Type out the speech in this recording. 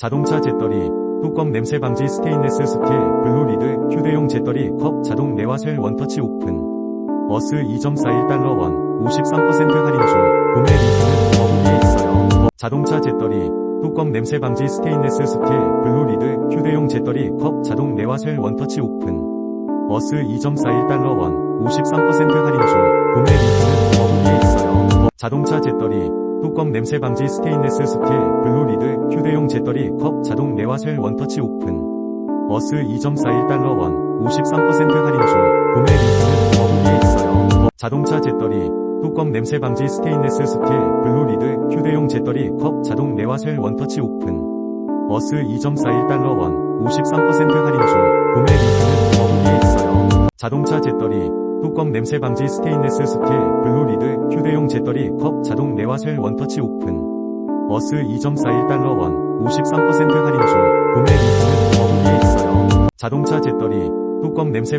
자동차 재떨이, 뚜껑 냄새 방지 스테인레스 스틸, 블루리드, 휴대용 재떨이, 컵, 자동 내화셀 원터치 오픈. 어스 2.41달러 원, 53% 할인 중, 구매 링크는 더보기에 있어요. 자동차 재떨이, 뚜껑 냄새 방지 스테인레스 스틸, 블루리드, 휴대용 재떨이, 컵, 자동 내화셀 원터치 오픈. 어스 2.41달러 원, 53% 할인 중, 구매 링크는 더보기에 있어요. 자동차 재떨이, 뚜껑 냄새 방지 스테인레스 스틸, 블루리드, 휴대용 재떨이, 컵, 자동 내화셀 원터치 오픈. 어스 2.41달러 원, 53% 할인 중, 구매 링크는 더보기에 있어요. 자동차 재떨이, 뚜껑 냄새 방지 스테인레스 스틸, 블루리드, 휴대용 재떨이, 컵, 자동 내화셀 원터치 오픈. 어스 2.41달러 원, 53% 할인 중, 구매 링크는 더보기에 있어요. 자동차 재떨이, 뚜껑 냄새 방지 스테인레스 스틸, 블루리드, 휴대용 재떨이, 컵, 자동 내화셀 원터치 오픈. 어스 2.41달러 원, 53% 할인 중, 구매 링크는 더보기에 있어요. 자동차 재떨이, 뚜껑 냄새 방